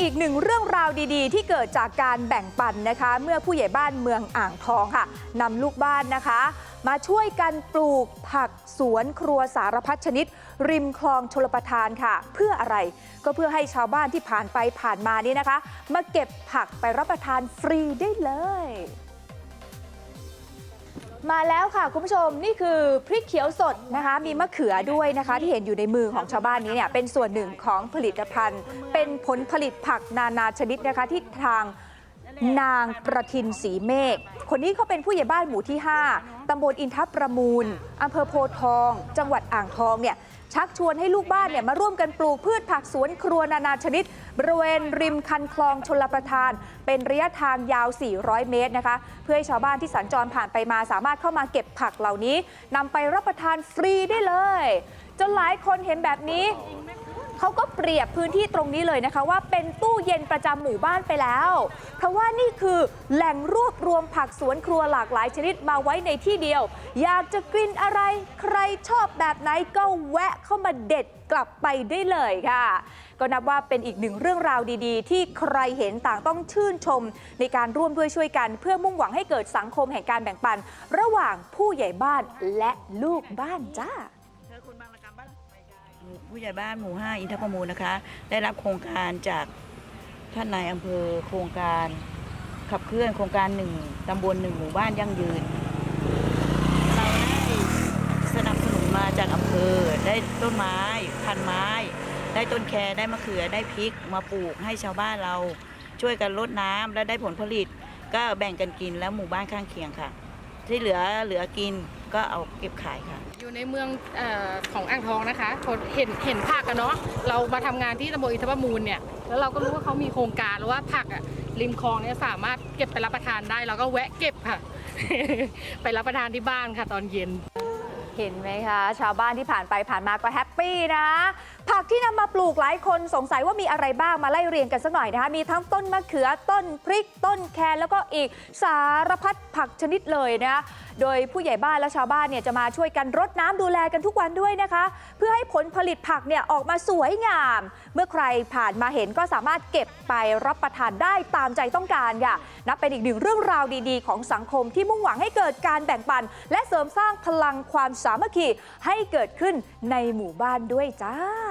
อีกหนึ่งเรื่องราวดีๆ ที่เกิดจากการแบ่งปันนะคะ เมื่อผู้ใหญ่บ้านเมืองอ่างทองค่ะนำลูกบ้านนะคะ มาช่วยกันปลูกผักสวนครัวสารพัดชนิด ริมคลองชลประทานค่ะ เพื่ออะไรก็เพื่อให้ชาวบ้านที่ผ่านไปผ่านมานี่นะคะ มาเก็บผักไปรับประทานฟรีได้เลย มาแล้วค่ะคุณผู้ชมนี่คือพริกเขียวสดนะคะ มีมะเขือด้วยนะคะ ที่เห็นอยู่ในมือของชาวบ้านนี้เนี่ยเป็นส่วนหนึ่งของผลิตภัณฑ์ เป็นผลผลิตผักนานาชนิดนะคะที่ทาง นางประทินสีเมฆคนนี้เขาเป็นผู้ใหญ่บ้านหมู่ที่ 5ตำบลอินทประมูลอำเภอโพทอง จังหวัดอ่างทองเนี่ยชักชวนให้ลูกบ้านเนี่ยมาร่วมกันปลูกพืชผักสวนครัวนานาชนิด บริเวณริมคันคลองชลประทาน เป็นระยะทางยาว 400 เมตรนะคะ เพื่อให้ชาวบ้านที่สัญจรผ่านไปมาสามารถเข้ามาเก็บผักเหล่านี้นำไปรับประทานฟรีได้เลย จนหลายคนเห็นแบบนี้ เขาก็เปรียบพื้นที่ตรงนี้เลยนะคะว่าเป็นตู้เย็นประจำหมู่บ้านไปแล้ว เพราะว่านี่คือแหล่งรวบรวมผักสวนครัวหลากหลายชนิดมาไว้ในที่เดียว อยากจะกินอะไรใครชอบแบบไหนก็แวะเข้ามาเด็ดกลับไปได้เลยค่ะ ก็นับว่าเป็นอีกหนึ่งเรื่องราวดีๆ ที่ใครเห็นต่างต้องชื่นชม ในการร่วมด้วยช่วยกัน เพื่อมุ่งหวังให้เกิดสังคมแห่งการแบ่งปัน ระหว่างผู้ใหญ่บ้านและลูกบ้านจ้า ผู้ใหญ่บ้านหมู่ 5 อินทประมูลนะคะ ได้รับโครงการจากท่านนายอำเภอโครงการขับเคลื่อนโครงการหนึ่งตำบลหนึ่งหมู่บ้านยั่งยืน เราได้สนับสนุนมาจากอำเภอได้ต้นไม้ พันไม้ ได้ต้นแคได้มะเขือได้พริกมาปลูกให้ชาวบ้านเราช่วยกันรดน้ำและได้ผลผลิต ก็แบ่งกันกินแล้วหมู่บ้านข้างเคียงค่ะ ที่เหลือเหลือกินก็เอาเก็บขายค่ะ อยู่ในเมืองเออของอ่างทองนะคะคนเห็นเห็นผักอะเนาะเรามาทำงานที่ตำบลอินทรประมูลเนี่ยแล้วเราก็รู้ว่าเขามีโครงการว่าผักอะริมคลองเนี่ยสามารถเก็บไปรับประทานได้เราก็แวะเก็บค่ะ ไปรับประทานที่บ้านค่ะตอนเย็น เห็นไหมคะ ชาวบ้านที่ผ่านไปผ่านมาก็แฮปปี้นะ ผักที่นำมาปลูกหลายคนสงสัยว่ามีอะไรบ้างมาไล่เรียงกันสักหน่อยนะคะ มีทั้งต้นมะเขือต้นพริกต้นแคนแล้วก็อีกสารพัดผักชนิดเลยนะ โดยผู้ใหญ่บ้านและชาวบ้านเนี่ยจะมาช่วยกันรดน้ำดูแลกันทุกวันด้วยนะคะ เพื่อให้ผลผลิตผักเนี่ยออกมาสวยงาม เมื่อใครผ่านมาเห็นก็สามารถเก็บไปรับประทานได้ตามใจต้องการค่ะนับเป็นอีกหนึ่งเรื่องราวดีๆ ของสังคมที่มุ่งหวังให้เกิดการแบ่งปัน และเสริมสร้างพลังความสามัคคีให้เกิดขึ้นในหมู่บ้านด้วยจ้า